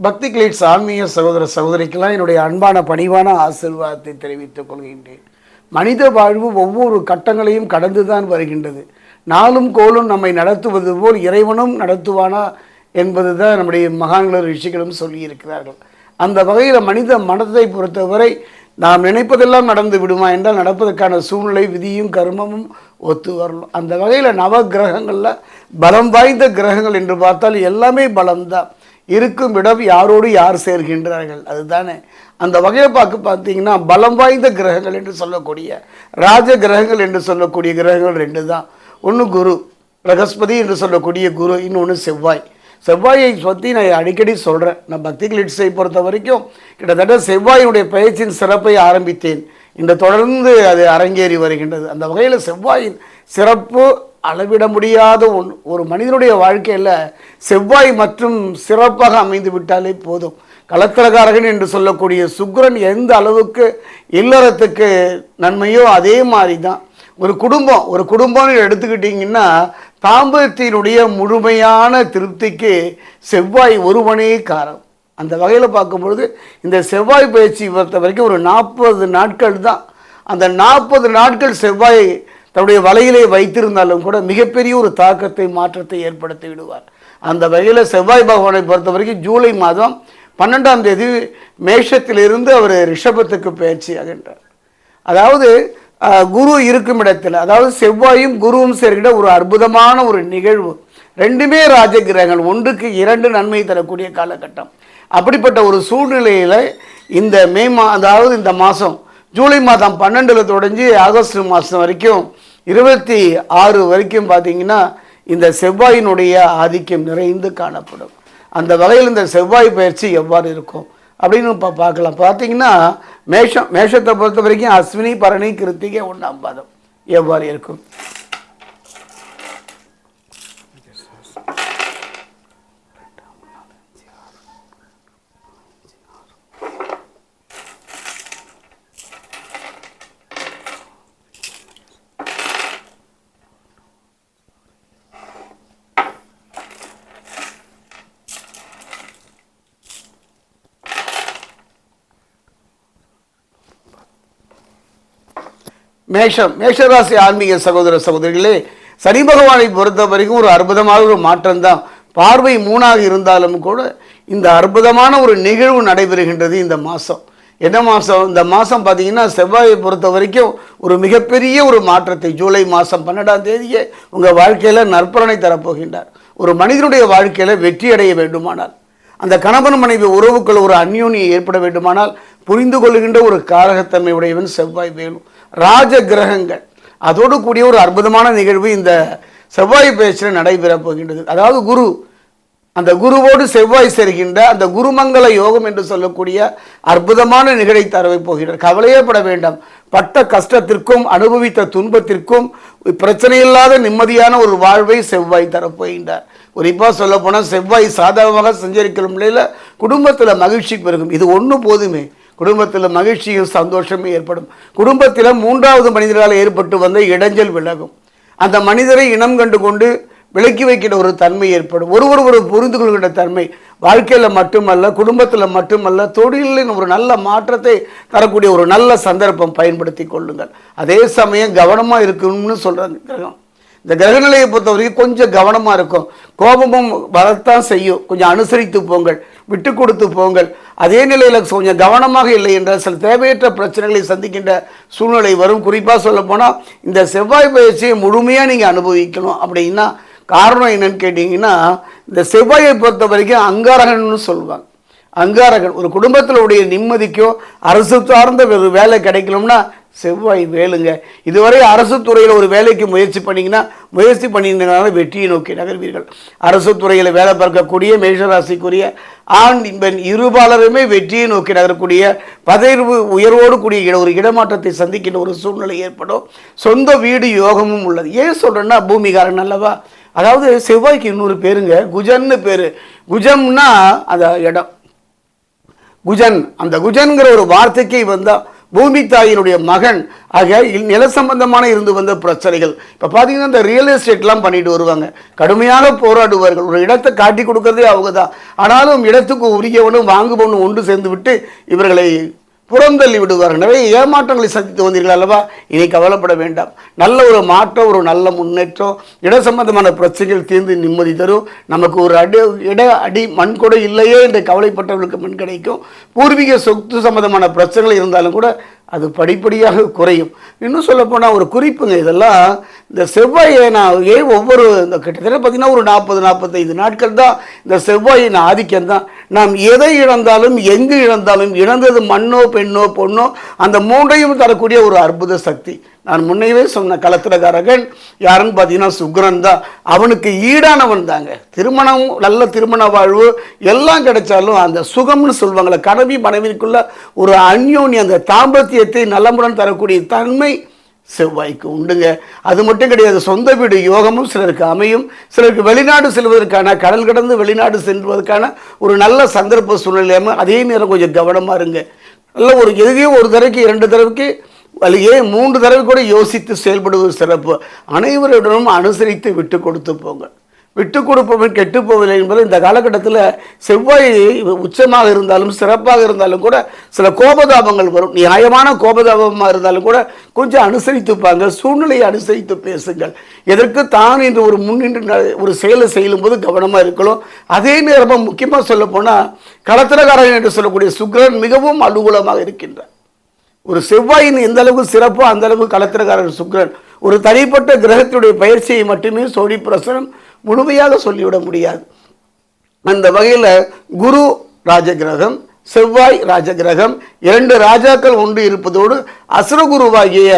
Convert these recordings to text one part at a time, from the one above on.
பக்தி கிளீட்ஸ் ஆன்மீக சகோதர சகோதரிக்கெல்லாம் என்னுடைய அன்பான பணிவான ஆசிர்வாதத்தை தெரிவித்துக் கொள்கின்றேன். மனித வாழ்வு ஒவ்வொரு கட்டங்களையும் கடந்து தான் வருகின்றது. நாளும் கோலும் நம்மை நடத்துவது போல் இறைவனும் நடத்துவானா என்பது தான் நம்முடைய மகான்களும் ரிஷிகளும் சொல்லியிருக்கிறார்கள். அந்த வகையில் மனித மனத்தை பொறுத்தவரை நாம் நினைப்பதெல்லாம் நடந்து விடுமா என்றால் நடப்பதற்கான சூழ்நிலை விதியும் கர்மமும் ஒத்து வரலாம் அந்த வகையில் நவ கிரகங்களில் பலம் வாய்ந்த கிரகங்கள் என்று பார்த்தால் எல்லாமே பலம்தான். இருக்கும் இடம் யாரோடு யார் சேர்கின்றார்கள்? அதுதானே. அந்த வகையை பார்க்க பார்த்தீங்கன்னா பலம் வாய்ந்த கிரகங்கள் என்று சொல்லக்கூடிய ராஜ கிரகங்கள் என்று சொல்லக்கூடிய கிரகங்கள் ரெண்டு தான். ஒன்று குரு பிரகஸ்பதி என்று சொல்லக்கூடிய குரு இன்னொன்று செவ்வாய். செவ்வாயை பற்றி நான் அடிக்கடி சொல்கிறேன் நான் பக்தி கிளிட்ஸை பொறுத்த வரைக்கும் கிட்டத்தட்ட செவ்வாயினுடைய பயிற்சியின் சிறப்பை ஆரம்பித்தேன். இந்த தொடர்ந்து அது அரங்கேறி வருகின்றது. அந்த வகையில் செவ்வாயின் சிறப்பு அளவிட முடியாத ஒன் ஒரு மனிதனுடைய வாழ்க்கையில் செவ்வாய் மற்றும் சிறப்பாக அமைந்து விட்டாலே போதும். கலத்திரகாரகன் என்று சொல்லக்கூடிய சுக்கிரன் எந்த அளவுக்கு இல்லறத்துக்கு நன்மையோ அதே மாதிரி தான் ஒரு குடும்பம் ஒரு குடும்பம்னு எடுத்துக்கிட்டிங்கன்னா தாம்பத்தினுடைய முழுமையான திருப்திக்கு செவ்வாய் ஒருவனே காரம் அந்த வகையில் பார்க்கும்பொழுது இந்த செவ்வாய் பயிற்சி பொறுத்த வரைக்கும் ஒரு நாற்பது நாட்கள் தான். அந்த நாற்பது நாட்கள் செவ்வாய் தன்னுடைய வலையிலே வைத்திருந்தாலும் கூட மிகப்பெரிய ஒரு தாக்கத்தை மாற்றத்தை ஏற்படுத்தி விடுவார். அந்த வகையில் செவ்வாய் பகவானை பொறுத்த வரைக்கும் ஜூலை மாதம் பன்னெண்டாம் தேதி மேஷத்திலிருந்து அவர் ரிஷபத்துக்கு பயிற்சி ஆகின்றார். அதாவது குரு இருக்கும் இடத்தில் அதாவது செவ்வாயும் குருவும் சேர்க்கிட்ட ஒரு அற்புதமான ஒரு நிகழ்வு. ரெண்டுமே ராஜகிரகங்கள் ஒன்றுக்கு இரண்டு நன்மை தரக்கூடிய காலகட்டம். அப்படிப்பட்ட ஒரு சூழ்நிலையில் இந்த மே மா அதாவது இந்த மாதம் ஜூலை மாதம் பன்னெண்டில் தொடங்கி ஆகஸ்ட் மாதம் வரைக்கும் இருபத்தி ஆறு வரைக்கும் பார்த்தீங்கன்னா இந்த செவ்வாயினுடைய ஆதிக்கம் நிறைந்து காணப்படும். அந்த வகையில் இந்த செவ்வாய் பயிற்சி எவ்வாறு இருக்கும்? அப்படின்னு இப்போ பார்க்கலாம். பார்த்தீங்கன்னா மேஷம் மேஷத்தை பொறுத்த வரைக்கும் அஸ்வினி பரணி கிருத்திகை ஒன்றாம் பாதம் எவ்வாறு இருக்கும்? மேஷம் மேஷராசி ஆன்மீக சகோதர சகோதரிகளே சனி பகவானை பொறுத்த வரைக்கும் ஒரு அற்புதமான ஒரு மாற்றம்தான். பார்வை மூணாக இருந்தாலும் கூட இந்த அற்புதமான ஒரு நிகழ்வு நடைபெறுகின்றது இந்த மாதம் என்ன மாதம் இந்த மாதம் பார்த்தீங்கன்னா செவ்வாயை பொறுத்த வரைக்கும் ஒரு மிகப்பெரிய ஒரு மாற்றத்தை ஜூலை மாதம் பன்னெண்டாம் தேதியே உங்கள் வாழ்க்கையில் நற்பலனை தரப்போகின்றார். ஒரு மனிதனுடைய வாழ்க்கையில் வெற்றி அடைய வேண்டுமானால் அந்த கணவன் மனைவி உறவுக்குள் ஒரு அந்யோனியை ஏற்பட வேண்டுமானால் புரிந்து கொள்கின்ற ஒரு காரகத்தன்மை உடையவன் செவ்வாய் வேணும். ராஜ கிரகங்கள் அதோடு கூடிய ஒரு அற்புதமான நிகழ்வு இந்த செவ்வாய் பேச்சில் நடைபெறப் போகின்றது. அதாவது குரு அந்த குருவோடு செவ்வாய் சேர்கின்ற அந்த குருமங்கல யோகம் என்று சொல்லக்கூடிய அற்புதமான நிகழை தரவை போகிறார். கவலையே பட வேண்டாம். பட்ட கஷ்டத்திற்கும் அனுபவித்த துன்பத்திற்கும் பிரச்சனையில்லாத நிம்மதியான ஒரு வாழ்வை செவ்வாய் தரப்போகின்றார் குறிப்பாக சொல்ல போனால் செவ்வாய் சாதகமாக சஞ்சரிக்கிற நிலையில் குடும்பத்தில் மகிழ்ச்சி பெருகும். இது ஒன்று போதுமே. குடும்பத்தில் மகிழ்ச்சியும் சந்தோஷமும் ஏற்படும். குடும்பத்தில் மூன்றாவது மனிதரால் ஏற்பட்டு வந்த இடைஞ்சல் விலகும். அந்த மனிதரை இனம் கண்டு கொண்டு விலக்கி வைக்கிற ஒரு தன்மை ஏற்படும். ஒருவர் ஒரு புரிந்து கொள்கின்ற தன்மை வாழ்க்கையில் மட்டுமல்ல குடும்பத்தில் மட்டுமல்ல தொழிலின் ஒரு நல்ல மாற்றத்தை தரக்கூடிய ஒரு நல்ல சந்தர்ப்பம் பயன்படுத்தி கொள்ளுங்கள். அதே சமயம் கவனமாக இருக்கணும்னு சொல்கிறாங்க கிரகம். இந்த கிரகநிலையை பொறுத்த வரைக்கும் கொஞ்சம் கவனமாக இருக்கும். கோபமும் வரத்தான் செய்யும். கொஞ்சம் அனுசரித்து போங்கள். விட்டு கொடுத்து போங்கள். அதே நிலையில் கொஞ்சம் கவனமாக இல்லை என்றால் சில தேவையற்ற பிரச்சனைகளை சந்திக்கின்ற சூழ்நிலை வரும். குறிப்பாக சொல்ல போனால் இந்த செவ்வாய் பயிற்சியை முழுமையாக நீங்கள் அனுபவிக்கணும் அப்படின்னா காரணம் என்னன்னு கேட்டிங்கன்னா இந்த செவ்வாயை பொறுத்த வரைக்கும் அங்காரகன்னு சொல்லுவாங்க. அங்காரகன் ஒரு குடும்பத்தில் உடைய நிம்மதிக்கோ அரசு சார்ந்த வேலை கிடைக்கணும்னா செவ்வாய் வேலுங்க. இதுவரை அரசு துறையில் ஒரு வேலைக்கு முயற்சி பண்ணிங்கன்னா முயற்சி பண்ணியிருந்தனால வெற்றியை நோக்கி நகர்வீர்கள். அரசு துறையில் வேலை பார்க்கக்கூடிய மேஷராசிக்குரிய ஆண் பெண் இருபாலருமே வெற்றியை நோக்கி நகரக்கூடிய பதவி உயர்வோடு கூடிய ஒரு இடமாற்றத்தை சந்திக்கின்ற ஒரு சூழ்நிலை ஏற்படும். சொந்த வீடு யோகமும் உள்ளது. ஏன் சொல்கிறேன்னா பூமிகாரன் அல்லவா? அதாவது செவ்வாய்க்கு இன்னொரு பேருங்க குஜன்னு பேர். குஜம்னா அந்த இடம். குஜன் அந்த குஜன்கிற ஒரு வார்த்தைக்கு வந்தால் பூமி தாயினுடைய மகன். ஆக நில சம்பந்தமான இருந்து வந்த பிரச்சனைகள். இப்போ பார்த்தீங்கன்னா இந்த ரியல் எஸ்டேட்லாம் பண்ணிட்டு வருவாங்க. கடுமையாக போராடுவார்கள். ஒரு இடத்தை காட்டி கொடுக்கறதே அவங்க தான் ஆனாலும் இடத்துக்கு உரியவனும் வாங்குபவனும் ஒன்று சேர்ந்து விட்டு இவர்களை புறந்தள்ளி விடுவார்கள். நிறைய ஏமாற்றங்களை சந்தித்து வந்தீர்கள் அல்லவா? இனி கவலைப்பட வேண்டாம். நல்ல ஒரு மாற்றம் ஒரு நல்ல முன்னேற்றம் இட சம்பந்தமான பிரச்சனைகள் தீர்ந்து நிம்மதி தரும். நமக்கு ஒரு அடி இட அடி மண் கூட இல்லையே என்று கவலைப்பட்டவர்களுக்கு மண் கிடைக்கும். பூர்வீக சொத்து சம்பந்தமான பிரச்சனைகள் இருந்தாலும் கூட அது படிப்படியாக குறையும். இன்னும் சொல்லப்போனால் ஒரு குறிப்புங்க இதெல்லாம் இந்த செவ்வாயை நான் ஏன் ஒவ்வொரு இந்த கிட்டத்தட்ட பார்த்தீங்கன்னா ஒரு நாற்பது நாற்பத்தைந்து நாட்கள் தான் இந்த செவ்வாயின் ஆதிக்கம் தான். நாம் எதை இழந்தாலும் எங்கு இழந்தாலும் இழந்தது மண்ணோ பெண்ணோ பொண்ணோ அந்த மூன்றையும் தரக்கூடிய ஒரு அற்புத சக்தி. நான் முன்னையவே சொன்ன கலத்திரகாரகன் யாருன்னு பார்த்தீங்கன்னா சுக்ரன் தான். அவனுக்கு ஈடானவன் தாங்க. திருமணம் நல்ல திருமண வாழ்வு எல்லாம் கிடைச்சாலும் அந்த சுகம்னு சொல்லுவாங்கள்ல கனவி மனைவிக்குள்ள ஒரு அந்யோனி அந்த தாம்பத்தியத்தை நலமுடன் தரக்கூடிய தன்மை செவ்வாய்க்கு உண்டுங்க. அது மட்டும் கிடையாது சொந்த வீடு யோகமும் சிலருக்கு அமையும். சிலருக்கு வெளிநாடு செல்வதற்கான கடல் கடந்து வெளிநாடு செல்வதற்கான ஒரு நல்ல சந்தர்ப்ப சூழ்நிலையாமல் அதே நேரம் கொஞ்சம் கவனமாக இருங்க. நல்ல ஒரு எதுவே ஒரு தடவைக்கு இரண்டு தடவைக்கு வழியே மூன்று தடவை கூட யோசித்து செயல்படுவது சிறப்பு? அனைவரிடமும் அனுசரித்து விட்டு கொடுத்து போங்க விட்டு கொடுப்பவன் கெட்டு போவதில்லை என்பது இந்த காலகட்டத்தில் செவ்வாய் உச்சமாக இருந்தாலும் சிறப்பாக இருந்தாலும் கூட சில கோபதாபங்கள் வரும். நியாயமான கோபதாபமாக இருந்தாலும் கூட கொஞ்சம் அனுசரித்துப்பாங்க சூழ்நிலையை அனுசரித்து பேசுங்கள். எதற்கு தான் இந்த ஒரு முன்னின்று ஒரு செயலை செய்யும்போது கவனமாக இருக்கணும். அதே நேரமாக முக்கியமாக சொல்ல போனால் களத்திரகாரன் என்று சொல்லக்கூடிய சுக்கிரன் மிகவும் அனுகூலமாக இருக்கின்றார் ஒரு செவ்வாயின் எந்த அளவுக்கு சிறப்போ அந்த அளவுக்கு கலத்திரக்காரர் சுக்கரன். ஒரு தனிப்பட்ட கிரகத்துடைய பயிற்சியை மட்டுமே சோழி பிரசனம் முழுமையாக சொல்லிவிட முடியாது. அந்த வகையில் குரு ராஜகிரகம் செவ்வாய் ராஜகிரகம் இரண்டு ராஜாக்கள் ஒன்று இருப்பதோடு அசுரகுருவாகிய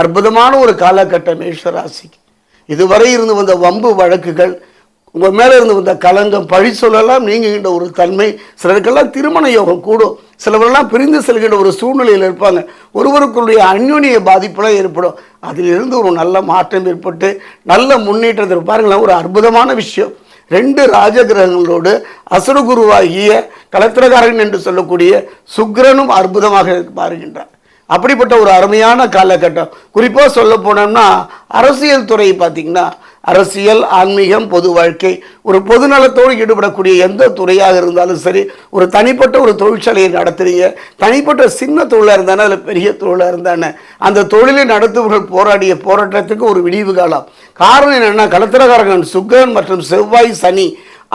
அற்புதமான ஒரு காலகட்டம் மேஷராசிக்கு. இதுவரை இருந்து வந்த வம்பு வழக்குகள் உங்கள் மேலே இருந்து வந்த கலங்கம் பழி சொல்லலாம் நீங்குகின்ற ஒரு தன்மை சிலருக்கெல்லாம் திருமண யோகம் கூடும். சிலவரெல்லாம் பிரிந்து செல்கின்ற ஒரு சூழ்நிலையில் இருப்பாங்க. ஒருவருக்குடைய அந்யுனிய பாதிப்புலாம் ஏற்படும். அதிலிருந்து ஒரு நல்ல மாற்றம் ஏற்பட்டு நல்ல முன்னேற்றத்தை பாருங்களேன் ஒரு அற்புதமான விஷயம். ரெண்டு ராஜகிரகங்களோடு அசுரகுருவாகிய கலத்திரகாரன் என்று சொல்லக்கூடிய சுக்கிரனும் அற்புதமாக பாருகின்றார். அப்படிப்பட்ட ஒரு அருமையான காலகட்டம். குறிப்பாக சொல்ல போனோம்னா அரசியல் துறை பார்த்திங்கன்னா அரசியல் ஆன்மீகம் பொது வாழ்க்கை ஒரு பொதுநலத்தோடு ஈடுபடக்கூடிய எந்த துறையாக இருந்தாலும் சரி ஒரு தனிப்பட்ட ஒரு தொழிற்சாலையை நடத்துகிறீங்க தனிப்பட்ட சின்ன தொழிலாக இருந்தானே அதில் பெரிய தொழிலாக இருந்தானே அந்த தொழிலை நடத்துபவர்கள் போராடிய போராட்டத்துக்கு ஒரு விடிவு காலம். காரணம் என்னென்னா கலத்திரகாரகன் சுக்கரன் மற்றும் செவ்வாய் சனி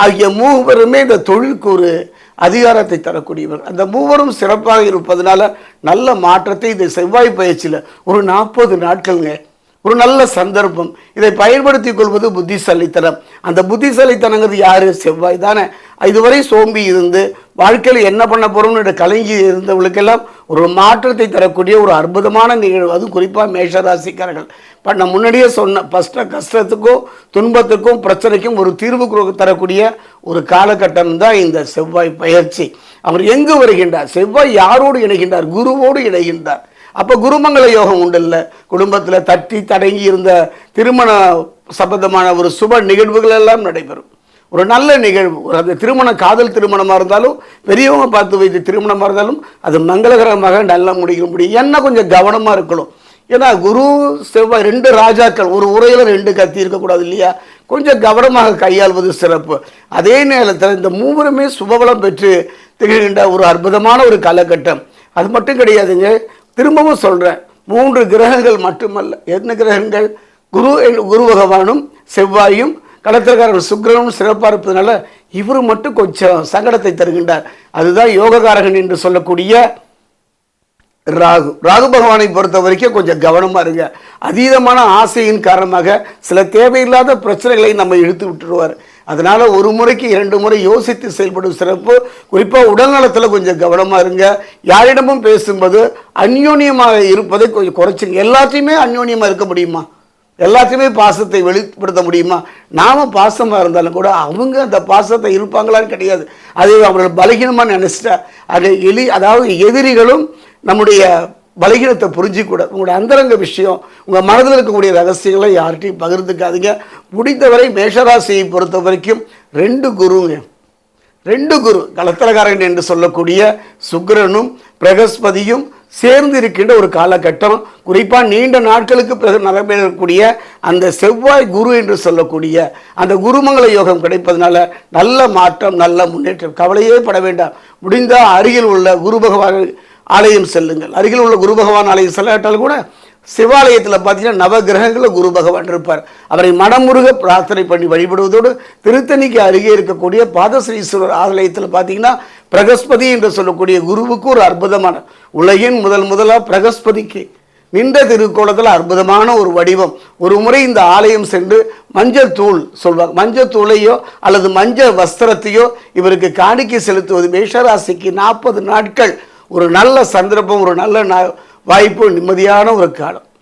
ஆகிய மூவருமே இந்த தொழிலுக்கு ஒரு அதிகாரத்தை தரக்கூடியவர். அந்த மூவரும் சிறப்பாக இருப்பதனால நல்ல மாற்றத்தை இந்த செவ்வாய் பயிற்சியில் ஒரு நாற்பது நாட்கள்ங்க ஒரு நல்ல சந்தர்ப்பம். இதை பயன்படுத்தி கொள்வது புத்திசாலித்தனம். அந்த புத்திசாலித்தனங்கிறது யாரு? செவ்வாய் தானே. இதுவரை சோம்பி இருந்து வாழ்க்கையில் என்ன பண்ண போகிறோம்னு கலங்கி இருந்தவங்களுக்கெல்லாம் ஒரு மாற்றத்தை தரக்கூடிய ஒரு அற்புதமான நிகழ்வு. அது குறிப்பாக மேஷராசிக்காரர்கள். இப்போ நான் முன்னாடியே சொன்ன ஃபஸ்ட்டு கஷ்டத்துக்கும் துன்பத்துக்கும் பிரச்சனைக்கும் ஒரு தீர்வு தரக்கூடிய ஒரு காலகட்டம் தான் இந்த செவ்வாய் பயிற்சி. அவர் எங்கு வருகின்றார்? செவ்வாய் யாரோடு இணைகின்றார்? குருவோடு இணைகின்றார். அப்போ குருமங்கள யோகம் உண்டுல்ல குடும்பத்தில் தட்டி தடங்கி இருந்த திருமண சம்பந்தமான ஒரு சுப நிகழ்வுகள் எல்லாம் நடைபெறும். ஒரு நல்ல நிகழ்வு. ஒரு அந்த திருமணம் காதல் திருமணமாக இருந்தாலும் பெரியவங்க பார்த்து வைத்து திருமணமாக இருந்தாலும் அது மங்களகரமாக நல்ல முடிக்க முடியும் என்ன கொஞ்சம் கவனமாக இருக்கணும். ஏன்னா குரு செவ்வாய் ரெண்டு ராஜாக்கள் ஒரு உரையில் ரெண்டு கத்தி இருக்கக்கூடாது இல்லையா? கொஞ்சம் கவனமாக கையாள்வது சிறப்பு. அதே நேரத்தில் இந்த மூவருமே சுபபலம் பெற்று திகழ்கின்ற ஒரு அற்புதமான ஒரு காலகட்டம். அது மட்டும் கிடையாதுங்க. திரும்பவும் சொல்கிறேன் மூன்று கிரகங்கள் மட்டுமல்ல. என்ன கிரகங்கள்? குரு என்- குரு பகவானும் செவ்வாயும் கடத்திரக்காரர் சுக்கிரனும் சிறப்பாக இருப்பதனால இவர் மட்டும் கொஞ்சம் சங்கடத்தை தருகின்றார். அதுதான் யோககாரகன் என்று சொல்லக்கூடிய ராகு. ராகு பகவானை பொறுத்த வரைக்கும் கொஞ்சம் கவனமாக இருங்க. அதீதமான ஆசையின் காரணமாக சில தேவையில்லாத பிரச்சனைகளை நம்ம இழுத்து விட்டுருவார். அதனால் ஒரு முறைக்கு இரண்டு முறை யோசித்து செயல்படும் சிறப்பு. குறிப்பாக உடல்நலத்தில் கொஞ்சம் கவனமாக இருங்க. யாரிடமும் பேசும்போது அந்யோன்யமாக இருப்பதை கொஞ்சம் குறைச்சிங்க. எல்லாத்தையுமே அந்யோன்யமாக இருக்க முடியுமா? எல்லாத்தையுமே பாசத்தை வெளிப்படுத்த முடியுமா? நாம பாசமாக இருந்தாலும் கூட அவங்க அந்த பாசத்தை இருப்பாங்களான்னு கிடையாது. அது அவர்கள் பலகீனமாக நினைச்சிட்டா. அது எலி அதாவது எதிரிகளும் நம்முடைய பலகீனத்தை புரிஞ்சிக்கூட உங்களோட அந்தரங்க விஷயம் உங்கள் மனதில் இருக்கக்கூடிய ரகசியங்களை யார்கிட்டையும் பகிர்ந்துக்காதீங்க. முடிந்தவரை மேஷராசியை பொறுத்த வரைக்கும் ரெண்டு குருங்க. ரெண்டு குரு கலத்திரகாரன் என்று சொல்லக்கூடிய சுக்கிரனும் பிரகஸ்பதியும் சேர்ந்து இருக்கின்ற ஒரு காலகட்டம். குறிப்பாக நீண்ட நாட்களுக்கு பிறகு நடைபெறக்கூடிய அந்த செவ்வாய் குரு என்று சொல்லக்கூடிய அந்த குருமங்கள யோகம் கிடைப்பதனால நல்ல மாற்றம் நல்ல முன்னேற்றம். கவலையே பட வேண்டாம். முடிந்தால் அருகில் உள்ள குரு பகவான் ஆலயம் செல்லுங்கள். அருகில் உள்ள குரு பகவான் ஆலயம் செல்லாட்டால் கூட சிவாலயத்தில் பார்த்தீங்கன்னா நவகிரகங்களில் குரு பகவான் இருப்பார். அவரை மனமுருக பிரார்த்தனை பண்ணி வழிபடுவதோடு திருத்தணிக்கு அருகே இருக்கக்கூடிய பாதஸ்ரீஸ்வரர் ஆலயத்தில் பார்த்தீங்கன்னா பிரகஸ்பதி என்று சொல்லக்கூடிய குருவுக்கு ஒரு அற்புதமான உலகின் முதல் முதலாக பிரகஸ்பதிக்கு நின்ற திருக்கோலத்தில் அற்புதமான ஒரு வடிவம். ஒரு முறை இந்த ஆலயம் சென்று மஞ்சள் தூள் சொல்வாங்க. மஞ்சள் தூளையோ அல்லது மஞ்சள் வஸ்திரத்தையோ இவருக்கு காணிக்கை செலுத்துவது மேஷராசிக்கு நாற்பது நாட்கள் ஒரு நல்ல சந்தர்ப்பம் ஒரு நல்ல வாய்ப்பு நிம்மதியான ஒரு காலம்.